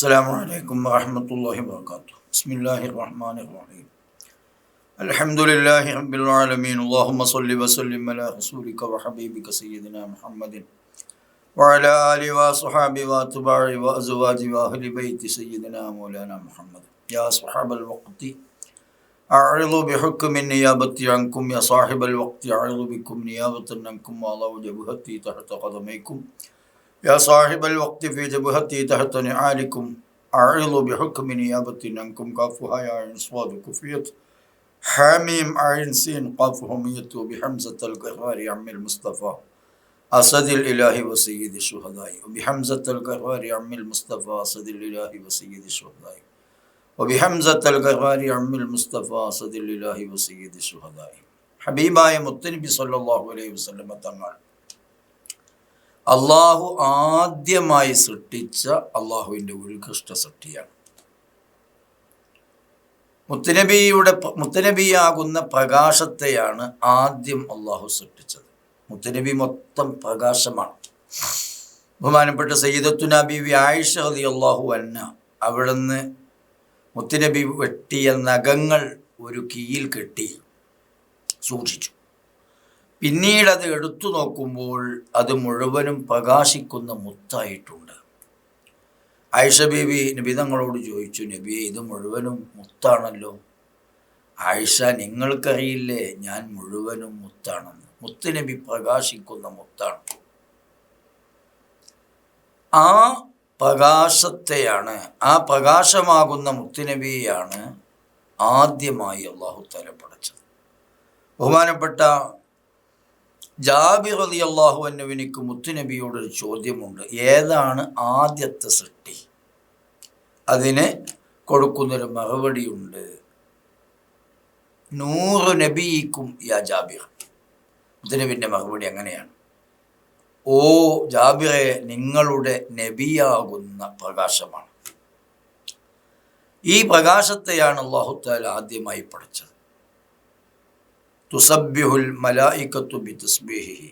السلام عليكم ورحمة الله وبركاته. بسم الله الرحمن الرحيم. الحمد لله رب العالمين. اللهم صل وسلم على رسولك وحبيبك سيدنا محمد وعلى آله وصحابه وأتباعه وأزواجه وأهل بيت سيدنا مولانا محمد. يا أصحاب الوقت أعرض بحكم النيابة عنكم. يا صاحب الوقت أعرض بكم نيابة عنكم. والله جبهتي تحت قدميكم. يا صاحب الوقت في جبهتي تحت نعالكم. أعرض بحكم نيابة عنكم قافها يا عين صواد كفيت. حميم عين سين قاف هميت بحمزة القرار عم المصطفى. أسد الإله وسيد الشهداء. وبحمزة القرار عم المصطفى أسد الإله وسيد الشهداء. وبحمزة القرار عم المصطفى أسد الإله وسيد الشهداء. حبيبا آية مطنبي صلى الله عليه وسلم تمام അള്ളാഹു ആദ്യമായി സൃഷ്ടിച്ച അള്ളാഹുവിന്റെ ഉത്കൃഷ്ട സൃഷ്ടിയാണ്. മുത്തനബിയുടെ മുത്തനബിയാകുന്ന പ്രകാശത്തെയാണ് ആദ്യം അള്ളാഹു സൃഷ്ടിച്ചത്. മുത്തനബി മൊത്തം പ്രകാശമാണ്. ബഹുമാനപ്പെട്ട സയ്യിദത്തുന ബീവി ആയിഷ അലി അള്ളാഹു അന്ന അവിടുന്ന് മുത്തനബി വെട്ടിയ നഖങ്ങൾ ഒരു കീയിൽ കെട്ടി സൂക്ഷിച്ചു. പിന്നീട് അത് എടുത്തു നോക്കുമ്പോൾ അത് മുഴുവനും പ്രകാശിക്കുന്ന മുത്തായിട്ടുണ്ട്. ആയിഷ ബീബി നബി തങ്ങളോട് ചോദിച്ചു നബിയെ ഇത് മുഴുവനും മുത്താണല്ലോ. ആയിഷ നിങ്ങൾക്കറിയില്ലേ ഞാൻ മുഴുവനും മുത്താണെന്ന്. മുത്ത് നബി പ്രകാശിക്കുന്ന മുത്താണ്. ആ പ്രകാശത്തെയാണ് ആ പ്രകാശമാകുന്ന മുത്തുനബിയെയാണ് ആദ്യമായി അള്ളാഹു തല ബഹുമാനപ്പെട്ട ജാബിർ അലി അള്ളാഹു അന്നുവിനിക്ക് മുത്തുനബിയോടൊരു ചോദ്യമുണ്ട്. ഏതാണ് ആദ്യത്തെ സൃഷ്ടി? അതിന് കൊടുക്കുന്നൊരു മറുപടിയുണ്ട്. നൂറ് നബിക്കും യാ ജാബിർ. മുത്തുനബിന്റെ മറുപടി അങ്ങനെയാണ്. ഓ ജാബിറെ നിങ്ങളുടെ നബിയാകുന്ന പ്രകാശമാണ്. ഈ പ്രകാശത്തെയാണ് അള്ളാഹുത്താൽ ആദ്യമായി പഠിച്ചത്. തുസബ്ബിഹുൽ മലായിക്കത്തു ബി തസ്ബീഹിഹി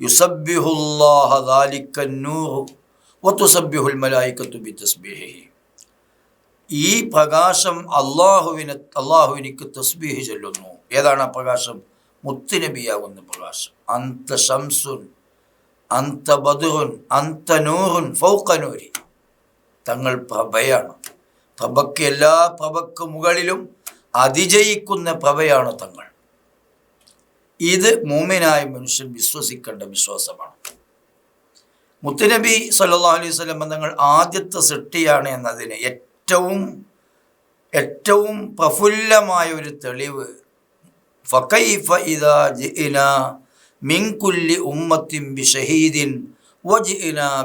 യുസബ്ബിഹുല്ലാഹ ذلك النور وتسبح മലായിക്കത്തു തസ്ബീഹിഹി ഈ പ്രകാശം അള്ളാഹുവിനെ അള്ളാഹുവിനിക്ക് തസ്ബീഹ് ചൊല്ലുന്നു. ഏതാണ് ആ പ്രകാശം? മുത്തുനബിയാകുന്ന പ്രകാശം. അന്ത ഷംസുൻ അന്ത ബദുഹുൻ അന്ത നൂഹുൻ ഫൗക്കനൂരി തങ്ങൾ പ്രഭയാണ്. പ്രഭയ്ക്ക് എല്ലാ പ്രഭയ്ക്ക് മുകളിലും അതിജയിക്കുന്ന പ്രഭയാണ് തങ്ങൾ. ഇത് മൂമിനായ മനുഷ്യൻ വിശ്വസിക്കേണ്ട വിശ്വാസമാണ്. മുത്തുനബി സല്ലാ അലൈഹി സ്വലം തങ്ങൾ ആദ്യത്തെ സൃഷ്ടിയാണ് എന്നതിന് ഏറ്റവും ഏറ്റവും പ്രഫുല്ലമായ ഒരു തെളിവ് ഫക്കൈഫ ഇദാ മിൻ കുല്ലി ഉമ്മത്തിൻ ബി ഷഹീദിൻ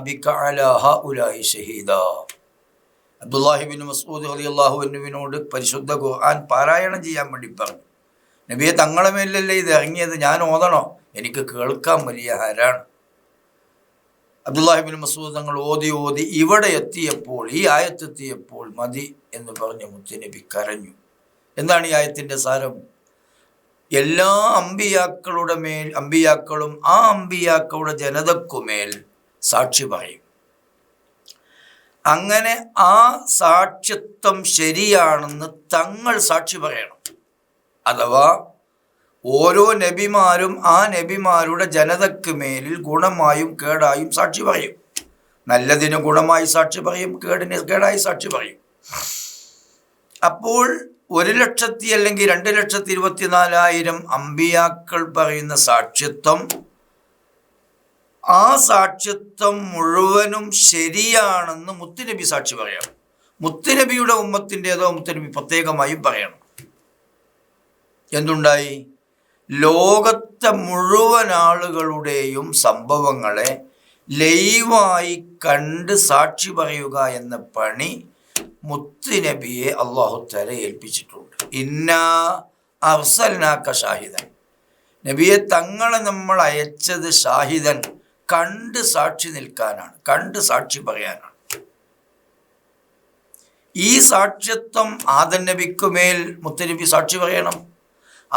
ബിക അലാ ഷഹീദ. അബ്ദുല്ലാഹിബിൻ മസ്ഊദ് അലി അള്ളാഹുബിനോട് പരിശുദ്ധ ഖുർആൻ പാരായണം ചെയ്യാൻ വേണ്ടി പറഞ്ഞു. നബിയെ തങ്ങളെ മേലല്ലേ ഇത് ഇറങ്ങിയത്? ഞാൻ ഓതണോ? എനിക്ക് കേൾക്കാൻ വലിയ ഹരാണ്. അബ്ദുല്ലാഹിബിൻ മസൂദ് തങ്ങൾ ഓതി ഓതി ഇവിടെ എത്തിയപ്പോൾ ഈ ആയത്തെത്തിയപ്പോൾ മതി എന്ന് പറഞ്ഞ് മുത്തുനബി കരഞ്ഞു. എന്താണ് ഈ ആയത്തിന്റെ സാരം? എല്ലാ അമ്പിയാക്കളുടെ മേൽ അമ്പിയാക്കളും ആ അമ്പിയാക്കളുടെ ജനതക്കുമേൽ സാക്ഷി പറയും. അങ്ങനെ ആ സാക്ഷ്യത്വം ശരിയാണെന്ന് തങ്ങൾ സാക്ഷി പറയണം. അഥവാ ഓരോ നബിമാരും ആ നബിമാരുടെ ജനതക്ക് മേലിൽ ഗുണമായും കേടായും സാക്ഷി പറയും. നല്ലതിന് ഗുണമായി സാക്ഷി പറയും കേടിന് കേടായി സാക്ഷി പറയും. അപ്പോൾ ഒരു ലക്ഷത്തി അല്ലെങ്കിൽ രണ്ട് ലക്ഷത്തി ഇരുപത്തിനാലായിരം അമ്പിയാക്കൾ പറയുന്ന സാക്ഷ്യത്വം ആ സാക്ഷ്യത്വം മുഴുവനും ശരിയാണെന്ന് മുത്തുനബി സാക്ഷി പറയണം. മുത്തുനബിയുടെ ഉമ്മത്തിന്റെതോ മുത്തുനബി പ്രത്യേകമായും പറയണം. എന്തുണ്ടായി? ലോകത്തെ മുഴുവൻ ആളുകളുടെയും സംഭവങ്ങളെ ലൈവായി കണ്ട് സാക്ഷി പറയുക എന്ന പണി മുത്തുനബിയെ അള്ളാഹു തല ഏൽപ്പിച്ചിട്ടുണ്ട്. ഇന്ന അഫ്സൽനാക്ക ഷാഹിദൻ. നബിയെ തങ്ങളെ നമ്മൾ അയച്ചത് ഷാഹിദൻ. കണ്ട് സാക്ഷി നിൽക്കാനാണ്. കണ്ട് സാക്ഷി പറയാനാണ്. ഈ സാക്ഷ്യത്വം ആദൻ നബിക്കുമേൽ മുത്തനബി സാക്ഷി പറയണം.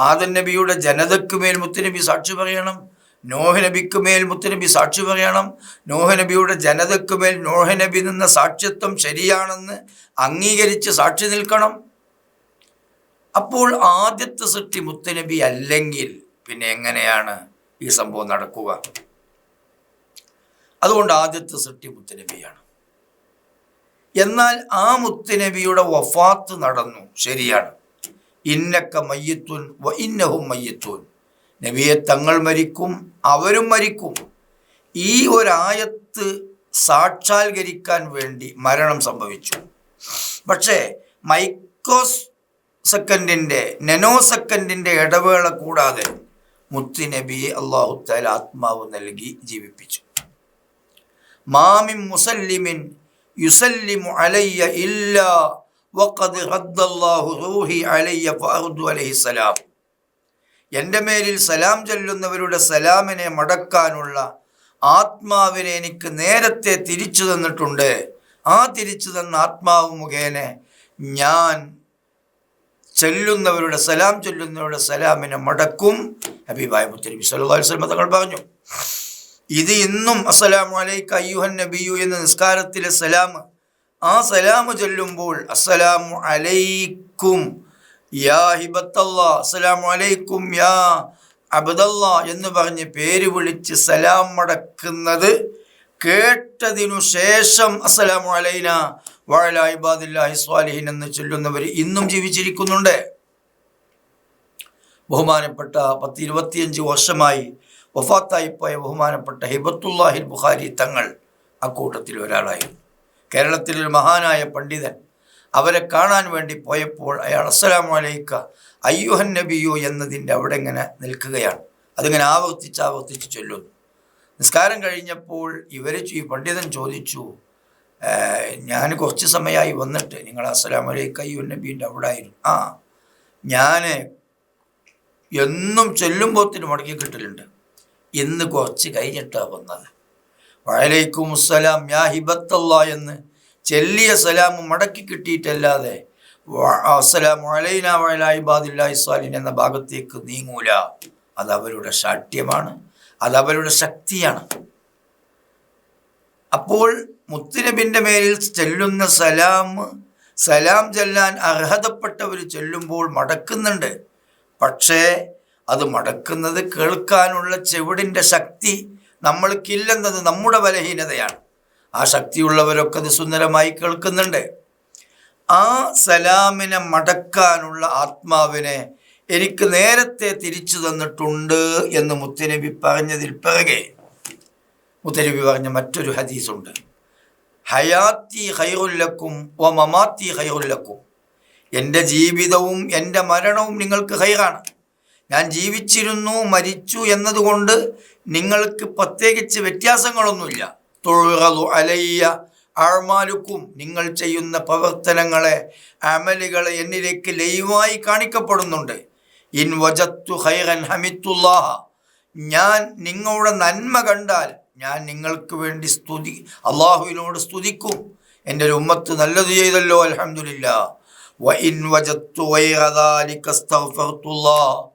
ആദൻ നബിയുടെ ജനതയ്ക്ക് മേൽ മുത്തുനബി സാക്ഷി പറയണം. നോഹ നബിക്ക് മേൽ മുത്തുനബി സാക്ഷി പറയണം. നോഹ നബിയുടെ ജനതയ്ക്ക് മേൽ നോഹ നബി നിന്ന സാക്ഷ്യത്വം ശരിയാണെന്ന് അംഗീകരിച്ച് സാക്ഷി നിൽക്കണം. അപ്പോൾ ആദ്യത്തെ സൃഷ്ടി മുത്തുനബി അല്ലെങ്കിൽ പിന്നെ എങ്ങനെയാണ് ഈ സംഭവം നടക്കുക? അതുകൊണ്ട് ആദ്യത്തെ സൃഷ്ടി മുത്തുനബിയാണ്. എന്നാൽ ആ മുത്തുനബിയുടെ വഫാത്ത് നടന്നു. ശരിയാണ്. ഇന്നക്ക മയ്യത്തുൻ വ ഇന്നഹും മയ്യത്തുൻ. നബിയെ തങ്ങൾ മരിക്കും അവരും മരിക്കും. ഈ ഒരായത്ത് സാക്ഷാത്കരിക്കാൻ വേണ്ടി മരണം സംഭവിച്ചു. പക്ഷേ മൈക്രോസ് സെക്കൻഡിന്റെ നെനോ സെക്കൻഡിന്റെ ഇടവേള കൂടാതെ മുത്തി നബിയെ അള്ളാഹു താല ആത്മാവ് നൽകി ജീവിപ്പിച്ചു. മാമിൻ മുസല്ലിമിൻ യുസല്ലിമു അലയ്യ ഇല്ല വഖദ് റദ്ദല്ലാഹു റൂഹി അലയ്യ ഫഅർദു അലൈഹിസ്സലാം എന്റെ മേലിൽ സലാം ചൊല്ലുന്നവരുടെ സലാമിനെ മടക്കാനുള്ള ആത്മാവിനെ എനിക്ക് നേരത്തെ തിരിച്ചു തന്നിട്ടുണ്ട്. ആ തിരിച്ചു തന്ന ആത്മാവ് മുഖേന ഞാൻ ചെല്ലുന്നവരുടെ സലാം ചൊല്ലുന്നവരുടെ സലാമിനെ മടക്കും. ഹബീബായ മുത്തനബി സല്ലല്ലാഹു അലൈഹി വസല്ലം തങ്ങൾ പറഞ്ഞു ഇത് ഇന്നും അസ്സലാമു അലൈക അയ്യുഹൻ നബിയു എന്ന നിസ്കാരത്തിലെ സലാം ആ സലാമ ചൊല്ലുമ്പോൾ അസ്സലാമു അലൈക്കും യാ ഹിബത്തല്ലാ അസ്സലാമു അലൈക്കും യാ അബ്ദല്ലാ എന്ന് പറഞ്ഞ് പേര് വിളിച്ച് സലാം മടക്കുന്നത് കേട്ടതിനു ശേഷം അസ്സലാമു അലൈന വഅല ഇബാദില്ലാഹി സ്വാലിഹിൻ എന്ന് ചൊല്ലുന്നവർ ഇന്നും ജീവിച്ചിരിക്കുന്നുണ്ട്. ബഹുമാനപ്പെട്ട പത്ത് ഇരുപത്തിയഞ്ച് വർഷമായി വഫാത്തായിപ്പോയ ബഹുമാനപ്പെട്ട ഹിബത്തുല്ലാഹിൽ ബുഖാരി തങ്ങൾ അക്കൂട്ടത്തിൽ ഒരാളായിരുന്നു. കേരളത്തിലൊരു മഹാനായ പണ്ഡിതൻ അവരെ കാണാൻ വേണ്ടി പോയപ്പോൾ അയാൾ അസ്സലാമു അലൈക്ക അയ്യുഹൻ നബിയു എന്നതിന്റെ അവിടെ ഇങ്ങനെ നിൽക്കുകയാണ്. അതിങ്ങനെ ആവർത്തിച്ച് ആവർത്തിച്ച് ചൊല്ലുന്നു. നിസ്കാരം കഴിഞ്ഞപ്പോൾ ഇവർ ഈ പണ്ഡിതൻ ചോദിച്ചു ഞാൻ കുറച്ച് സമയമായി വന്നിട്ട് നിങ്ങൾ അസ്സലാമു അലൈക്ക അയ്യുഹൻ നബീന്റെ അവിടെ ആയിരുന്നു. ആ ഞാൻ എന്നും ചൊല്ലുമ്പോത്തിന് മടക്കി കിട്ടലുണ്ട്. ഇന്ന് കുറച്ച് കഴിഞ്ഞിട്ടാണ് വന്നത്. വഅലൈക്കും സലാം യാ ഹിബത്തല്ല എന്ന് ചെല്ലിയ സലാം മടക്കി കിട്ടിയിട്ടല്ലാതെ വ- വലൈന വലായി ഇബാദില്ലാഹി സ്വാലിൻ എന്ന ഭാഗത്തേക്ക് നീങ്ങൂല. അത് അവരുടെ ശാഠ്യമാണ് അത് അവരുടെ ശക്തിയാണ്. അപ്പോൾ മുത്തുനബിന്റെ മേലിൽ ചെല്ലുന്ന സലാം സലാം ചെല്ലാൻ അർഹതപ്പെട്ടവർ ചെല്ലുമ്പോൾ മടക്കുന്നുണ്ട്. പക്ഷേ അത് മടക്കുന്നത് കേൾക്കാനുള്ള ചെവിടിന്റെ ശക്തി നമ്മൾക്കില്ലെന്നത് നമ്മുടെ ബലഹീനതയാണ്. ആ ശക്തിയുള്ളവരൊക്കെ അത് സുന്ദരമായി കേൾക്കുന്നുണ്ട്. ആ സലാമിനെ മടക്കാനുള്ള ആത്മാവിനെ എനിക്ക് നേരത്തെ തിരിച്ചു തന്നിട്ടുണ്ട് എന്ന് മുത്തനബി പറഞ്ഞതിൽ പിറകെ മുത്തനബി പറഞ്ഞ മറ്റൊരു ഹദീസുണ്ട്. ഹയാത്തി ഹൈറുല്ലക്കും ഒ മമാത്തി ഹൈറുല്ലക്കും എന്റെ ജീവിതവും എന്റെ മരണവും നിങ്ങൾക്ക് ഹൈറാണ് ഞാൻ ജീവിച്ചിരുന്നു മരിച്ചു എന്നതുകൊണ്ട് നിങ്ങൾക്ക് പ്രത്യേകിച്ച് വ്യത്യാസങ്ങളൊന്നുമില്ല. തൊഴുകതു അലയ്യ ആഴ്മാലുക്കും നിങ്ങൾ ചെയ്യുന്ന പ്രവർത്തനങ്ങളെ അമലുകളെ എന്നിലേക്ക് ലൈവായി കാണിക്കപ്പെടുന്നുണ്ട്. ഇൻ വജത്തു ഹൈറൻ ഹമിത്തുല്ലാഹ. ഞാൻ നിങ്ങളുടെ നന്മ കണ്ടാൽ ഞാൻ നിങ്ങൾക്ക് വേണ്ടി സ്തുതി അള്ളാഹുവിനോട് സ്തുതിക്കും. എന്റെ ഒരു ഉമ്മത്ത് നല്ലത് ചെയ്തല്ലോ അലഹമില്ല വ ഇൻ വജത്തു ഗൈറ ദാലിക അസ്തഗ്ഫർതുല്ലാ.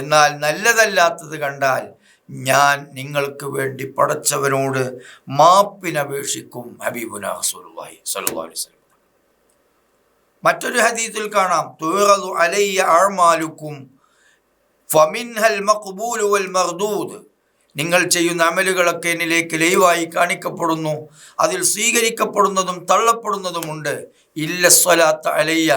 എന്നാൽ നല്ലതല്ലാത്തത് കണ്ടാൽ ഞാൻ നിങ്ങൾക്ക് വേണ്ടി പടച്ചവനോട് മാപ്പിനപേക്ഷിക്കും ഹബീബുന സ്വല്ലല്ലാഹു അലൈഹി വസല്ലം. മറ്റൊരു ഹദീസിൽ കാണാം തുറതു അലയ്യ ആഴ്മാലുക്കും ഫമിൻഹൽ മഖ്ബൂലു വൽ മർദൂദ്. നിങ്ങൾ ചെയ്യുന്ന അമലുകളൊക്കെ എന്നിലേക്ക് ലൈവായി കാണിക്കപ്പെടുന്നു അതിൽ സ്വീകരിക്കപ്പെടുന്നതും തള്ളപ്പെടുന്നതുമുണ്ട്. ഇല്ല സ്വലാത്ത അലയ്യ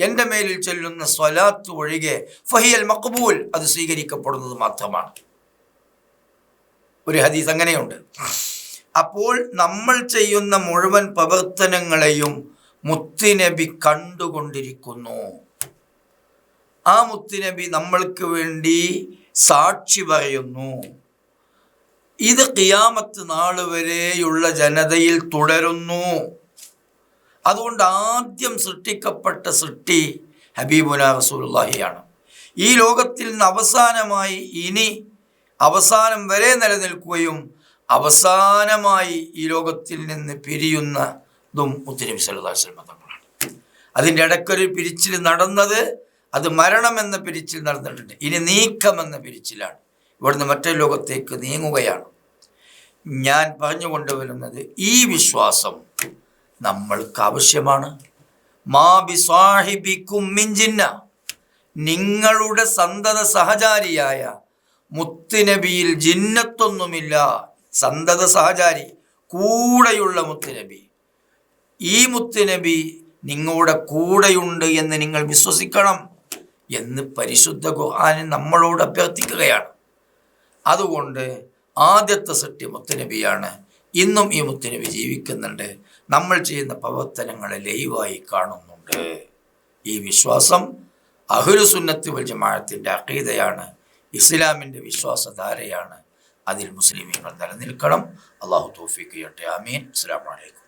എന്റെ മേലിൽ ചൊല്ലുന്ന സ്വലാത്ത് ഒഴികെ ഫഹിയൽ മക്ബൂൽ അത് സ്വീകരിക്കപ്പെടുന്നത് മാത്രമാണ്. ഒരു ഹദീസ് അങ്ങനെയുണ്ട്. അപ്പോൾ നമ്മൾ ചെയ്യുന്ന മുഴുവൻ പ്രവർത്തനങ്ങളെയും മുത്തുനബി കണ്ടുകൊണ്ടിരിക്കുന്നു. ആ മുത്തുനബി നമ്മൾക്ക് വേണ്ടി സാക്ഷി പറയുന്നു. ഇത് കിയാമത്ത് നാൾ വരെയുള്ള ജനതയിൽ തുടരുന്നു. അതുകൊണ്ട് ആദ്യം സൃഷ്ടിക്കപ്പെട്ട സൃഷ്ടി ഹബീബുല റസൂലുള്ളാഹിയാണ്. ഈ ലോകത്തിൽ നിന്ന് അവസാനമായി ഇനി അവസാനം വരെ നിലനിൽക്കുകയും അവസാനമായി ഈ ലോകത്തിൽ നിന്ന് പിരിയുന്നതും മുത്തനബി വസല്ലം തങ്ങളാണ്. അതിന്റെ ഇടയ്ക്കൊരു പിരിച്ചിൽ നടന്നത് അത് മരണമെന്ന പിരിച്ചിൽ നടന്നിട്ടുണ്ട്. ഇനി നീക്കമെന്ന പിരിച്ചിലാണ്. ഇവിടുന്ന് മറ്റൊരു ലോകത്തേക്ക് നീങ്ങുകയാണ്. ഞാൻ പറഞ്ഞു കൊണ്ടുവരുന്നത് ഈ വിശ്വാസം നമ്മൾക്ക് ആവശ്യമാണ് മാ ബിസ്വാഹിബിക്കും മിൻ ജിന്ന നിങ്ങളുടെ സന്തത സഹചാരിയായ മുത്തുനബിയിൽ ജിന്നത്തൊന്നുമില്ല. സന്തത സഹചാരി കൂടെയുള്ള മുത്തുനബി. ഈ മുത്തുനബി നിങ്ങളുടെ കൂടെയുണ്ട് എന്ന് നിങ്ങൾ വിശ്വസിക്കണം എന്ന് പരിശുദ്ധ ഖുർആൻ നമ്മളോട് അഭ്യർത്ഥിക്കുകയാണ്. അതുകൊണ്ട് ആദ്യത്തെ സത്യ മുത്തുനബിയാണ്. ഇന്നും ഈ മുത്തുനബി ജീവിക്കുന്നുണ്ട്. നമ്മൾ ചെയ്യുന്ന പ്രവർത്തനങ്ങളെ ലൈവായി കാണുന്നുണ്ട്. ഈ വിശ്വാസം അഹുലുസുന്നത്ത് വൽ ജമാഅത്തിന്റെ അക്കീതയാണ് ഇസ്ലാമിന്റെ വിശ്വാസധാരയാണ്. അതിൽ മുസ്ലിമീങ്ങൾ നിലനിൽക്കണം. അള്ളാഹു തോഫിക്ക് ആമീൻ. അസ്സാം വലൈക്കും